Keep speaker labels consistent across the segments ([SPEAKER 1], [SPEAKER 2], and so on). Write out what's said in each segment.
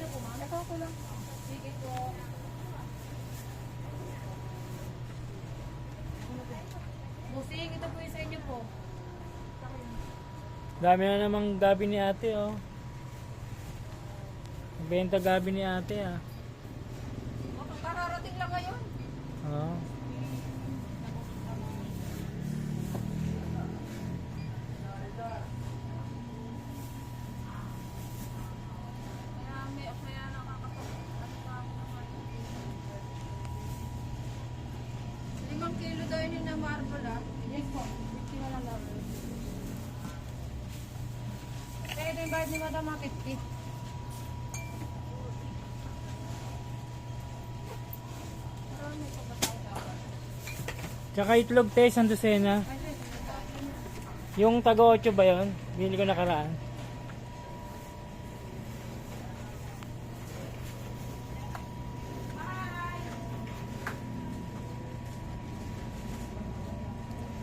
[SPEAKER 1] okay lang.
[SPEAKER 2] Sige po. Busing, ito po yung sa inyo po.
[SPEAKER 3] Dami na namang gabi ni ate, oh. Benta gabi ni ate, ah.
[SPEAKER 2] Oh, kararating lang ngayon.
[SPEAKER 3] Oo.
[SPEAKER 2] Kaya may, kaya nakakapag, ano pa ako naman. Limang kilo daw yun na marble ah.
[SPEAKER 1] Yes po. 50 na lang lang.
[SPEAKER 2] Kaya ito yung bayad ni Madam ah, 50. Marami pa ba tayo dapat?
[SPEAKER 3] Tsaka itlog, te, isang dosena. Yung taga 8 ba yun? Bili ko nakaraan.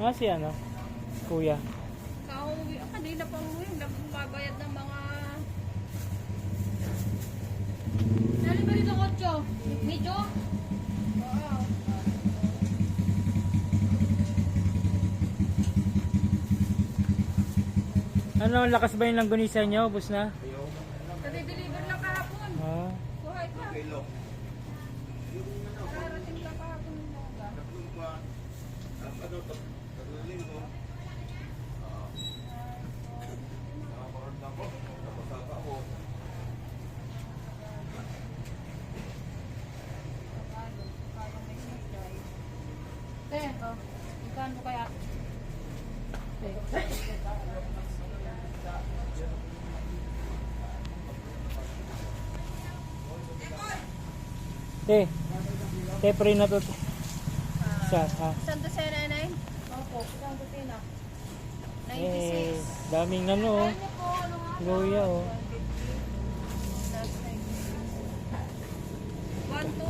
[SPEAKER 3] Ah, si ano? Kuya.
[SPEAKER 2] Kauwi, ah, kanina pa uwi, nagbabayad ng mga... Dali ba dito kotso? Medyo? Oo.
[SPEAKER 3] Ano, lakas ba yung langgunisa niyo? Ubus na?
[SPEAKER 2] Nade-deliver lang kahapon.
[SPEAKER 3] Oo.
[SPEAKER 2] Buhay pa. Kararating lang kahapon yung mga. Te, oh. Ikan mo kaya?
[SPEAKER 3] Te, te, pre na to. Isa, ha?
[SPEAKER 2] Isang dosena na yun? Opo, isang dosena.
[SPEAKER 3] Eh,
[SPEAKER 2] 96.
[SPEAKER 3] daming ano, oh.
[SPEAKER 2] Ano?
[SPEAKER 3] Luya, oh.
[SPEAKER 2] 1, 2,